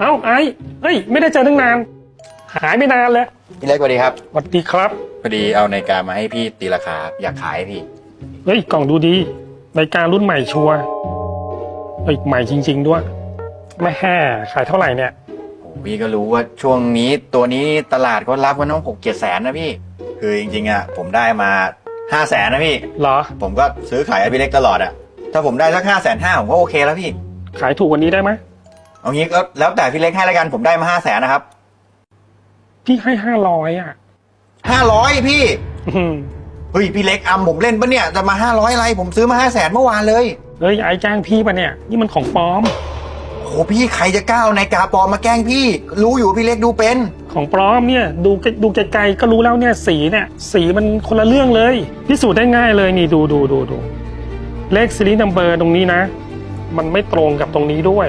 เอ้าไอ้เฮ้ย ไม่ได้เจอตั้งนาน หายไปนานเลยพี่เล็กสวัสดีครับสวัสดีครับ พอดีเอานาฬิกามาให้พี่ตีราคาอยากขายให้พี่ เฮ้ย กล่องดูดีรายการรุ่นใหม่ชัวร์เฮ้ยใหม่จริง ๆ ด้วยไม่แห่ขายเท่าไหร่เนี่ยโอ้พี่ก็รู้ว่าช่วงนี้ตัวนี้ตลาดก็รับกันต้องหกเจ็ดแสนนะพี่ คือจริงๆอะผมได้มาห้าแสนนะพี่ เหรอ ผมก็ซื้อขายให้พี่เล็กตลอดอะ ถ้าผมได้สักห้าแสนห้าผมก็โอเคแล้วพี่ ขายถูกกว่านี้ได้ไหม เอางี้ก็แล้วแต่พี่เล็กให้แล้วกันผมได้มาห้าแสนนะครับพี่ให้ห้าร้อยอะห้าร้อยพี่อื้อหือเฮ้ยพี่เล็กอำผมเล่นปะเนี่ยจะมาห้าร้อยอะไร ผมซื้อมาห้าแสนเมื่อวานเลยเฮ้ยไอ้แจ้งพี่ปะเนี่ย นี่มันของปลอม โอ้พี่ใครจะกล้าเอานาฬิกาปลอมมาแกล้งพี่ รู้อยู่ว่าพี่เล็กดูเป็น ของปลอมเนี่ย ดูดูไกลๆก็รู้แล้วเนี่ยสีเนี่ย สีมันคนละเรื่องเลย พิสูจน์ได้ง่ายเลยนี่ดูดูดูดูเลขซีรีส์นัมเบอร์ตรงนี้นะ มันไม่ตรงกับตรงนี้ด้วย